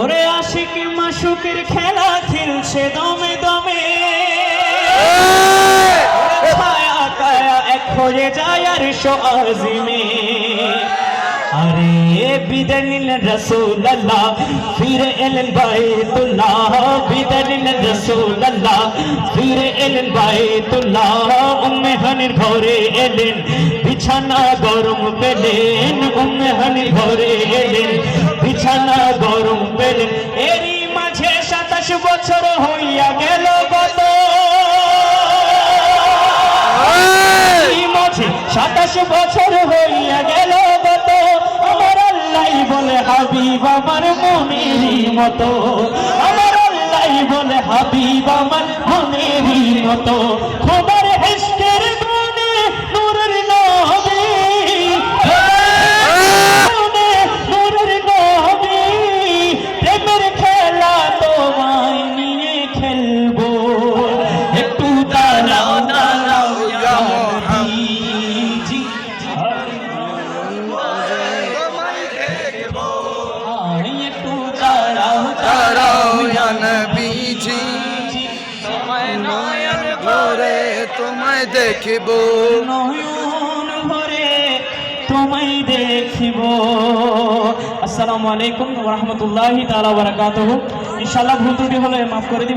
ওরে আশিক মাসুকের খেলা খেলছে দমে দমে। ছায়া কায়া এক হয়ে যায় আর আজিমে আরে বিদায় নিলেন রসুল্লাহ ফিরে এলেন বাইতুল্লাহ বিদায় নিলেন রসুল্লাহ ফিরে এলেন বাইতুল্লাহ উম্মে হানির ঘরে এলেন। বিছানা গরম পেলেন উম্মে হানির ঘরে এলেন বিছানা গরম পেলেন এরই মাঝে সাতাশ বছর হইয়া গেল গত। মাঝে সাতাশ বছর হইয়া গেল গত। আমার আল্লাহ বলে হাবিব আমার মনেরই মতো। আমার আল্লাহ বলে হাবিব আমার মনেরই মতো। খোদার নিয়ে একটু দাঁড়াও দাঁড়াও নবীজি। আয় একটু দাঁড়াও তারাও নবীজি তোমায় নয়ন ভরে তোমায় দেখিব। নয়ন ভরে তোমায় দেখিব। আসসালামু আলাইকুম রহমতুল্লাহি তাআলা বারাকাতুহু। ইনশাআল্লাহ ভুল ত্রুটি হলে মাফ করে দিবেন।